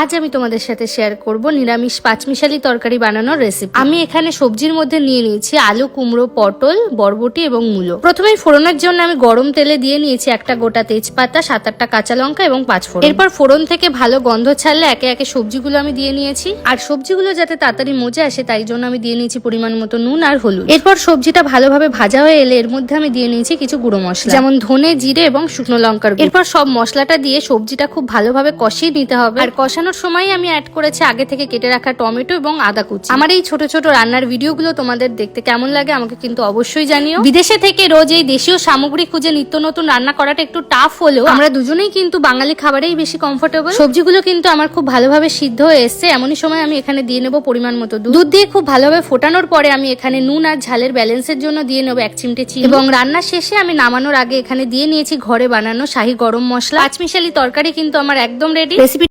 আজ আমি তোমাদের সাথে শেয়ার করব নিরামিষ পাঁচমিশালি তরকারি বানানোর রেসিপি আমি এখানে সবজির মধ্যে নিয়ে নিয়েছি আলু, কুমড়ো, পটল, বরবটি এবং মূলো। প্রথমে ফোড়নের জন্য আমি গরম তেলে দিয়ে নিয়েছি একটা গোটা তেজপাতা, সাত আটটা কাঁচা লঙ্কা এবং পাঁচ ফোড়ন। এরপর ফোড়ন থেকে ভালো গন্ধ ছাড়লে একে একে সবজিগুলো আমি দিয়ে নিয়েছি। আর সবজিগুলো যাতে তাড়াতাড়ি মজে আসে তাই জন্য আমি দিয়ে নিয়েছি পরিমাণ মতো নুন আর হলুদ। এরপর সবজিটা ভালোভাবে ভাজা হয়ে এলে এর মধ্যে আমি দিয়ে নিয়েছি কিছু গুঁড়ো মশলা। যেমন ধনে, জিরে এবং শুকনো লঙ্কার এরপর সব মশলাটা দিয়ে সবজিটা খুব ভালোভাবে কষিয়ে নিতে হবে। আর কষানোর সময় আমি অ্যাড করেছি আগে থেকে কেটে রাখা টমেটো এবং আদা কুচি। আমার এই ছোট ছোট রান্নার ভিডিওগুলো তোমাদের দেখতে কেমন লাগে আমাকে কিন্তু অবশ্যই জানিও। বিদেশে থেকে রোজ এই দেশীয় সামগ্রী খুঁজে নিত্য নতুন রান্না করাটা একটু টাফ হলেও আমরা দুজনেই কিন্তু বাঙালি খাবারেই বেশি কমফোর্টেবল সবজিগুলো কিন্তু আমার খুব ভালোভাবে সিদ্ধ হয়ে এসছে, এমনই সময় আমি এখানে দিয়ে নেব পরিমাণ মতো দুধ। দুধ দিয়ে খুব ভালোভাবে ফোটানোর পরে আমি এখানে নুন আর ঝালের ব্যালেন্সের জন্য দিয়ে নেব এক চিমটে চিনি। এবং রান্না শেষে আমি নামানোর আগে এখানে দিয়ে নিয়েছি ঘরে বানানো শাহি গরম মশলা। পাঁচমিশালি তরকারি কিন্তু আমার একদম রেডি রেসিপি